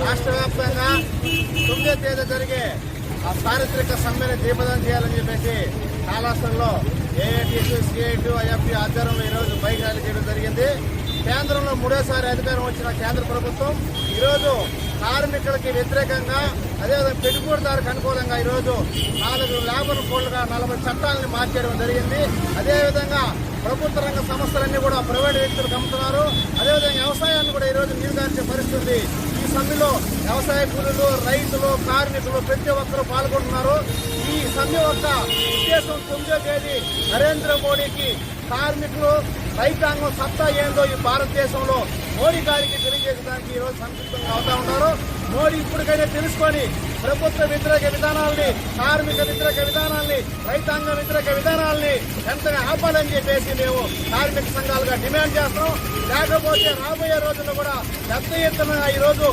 రాష్ట్ర వ్యాప్తంగా తొమ్మిదో తేదీ జరిగే ఆ చారిత్రక సమ్మెను దీపదం చేయాలని చెప్పేసి కాళాస్త్రంలో ఏఐటీసీ సిఐటి ఐఎఫ్టీ ఆధ్వర్యంలో ఈరోజు బైక్ ర్యాలీ చేయడం జరిగింది. కేంద్రంలో మూడోసారి అధికారం వచ్చిన కేంద్ర ప్రభుత్వం ఈరోజు కార్మికులకి వ్యతిరేకంగా అదేవిధంగా పెట్టుబడిదారులకు అనుకూలంగా ఈరోజు నాలుగు లేబర్ కోడ్లుగా నలభై చట్టాలను మార్చేయడం జరిగింది. అదేవిధంగా ప్రభుత్వ రంగ సంస్థలన్నీ కూడా ప్రైవేట్ వ్యక్తులు అమ్ముతున్నారు అదేవిధంగా వ్యవసాయాన్ని కూడా ఈరోజు నీరుగార్చే పరిస్థితి సమ్మెలో వ్యవసాయ కూలీలు రైతులు కార్మికులు ప్రతి ఒక్కరూ పాల్గొంటున్నారు. ఈ సమ్మె యొక్క ఉద్దేశం తొమ్మిదో తేదీ నరేంద్ర మోడీకి కార్మికులు రైతాంగం సత్తా ఏందో ఈ భారతదేశంలో మోడీ గారికి తెలియజేయడానికి ఈ రోజు అవుతా ఉన్నారు. మోడీ ఇప్పటికైనా తెలుసుకొని ప్రభుత్వ వ్యతిరేక విధానాల్ని కార్మిక వ్యతిరేక విధానాల్ని రైతాంగ వ్యతిరేక విధానాల్ని ఎంతగా ఆపాలని చెప్పేసి మేము కార్మిక సంఘాలుగా డిమాండ్ చేస్తున్నాం. లేకపోతే రాబోయే రోజుల్లో కూడా పెద్ద ఎత్తున ఈ రోజు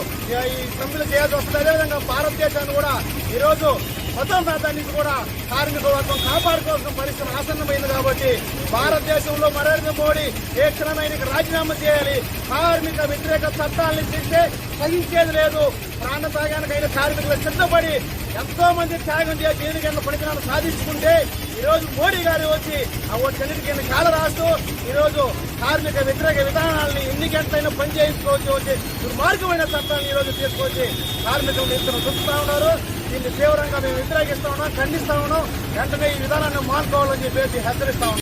ఈ సమ్మెలు చేయాల్సి వస్తుంది. అదేవిధంగా భారతదేశాన్ని కూడా ఈరోజు మొత్తం స్వతంత్రాన్ని కూడా కార్మిక వర్గం కాపాడుకోవాల్సిన పరిస్థితి ఆసన్నమైంది కాబట్టి భారతదేశంలో నరేంద్ర మోడీ ఏ క్షణమైన రాజీనామా చేయాలి. కార్మిక వ్యతిరేక చట్టాలను తీస్తే సహించేది లేదు. ప్రాణ త్యాగానికైన కార్మికులు సిద్ధపడి ఎంతో మంది త్యాగం చేసి దేని కింద సాధించుకుంటే ఈ రోజు మోడీ గారు వచ్చి ఆ ఓ కింద కాల రాస్తూ ఈ రోజు కార్మిక వ్యతిరేక విధానాలని ఎన్ని గంటలైనా పని చేయించుకోవచ్చు వచ్చి దుర్మార్గమైన చట్టాలను ఈ రోజు తీసుకొచ్చి కార్మికులను ఇద్దరు చూపుతా ఉన్నారు. దీన్ని తీవ్రంగా మేము వ్యతిరేకిస్తా ఉన్నాం ఖండిస్తా ఉన్నాం. వెంటనే ఈ విధానాన్ని మానుకోవాలని చెప్పేసి హెచ్చరిస్తా ఉన్నాం.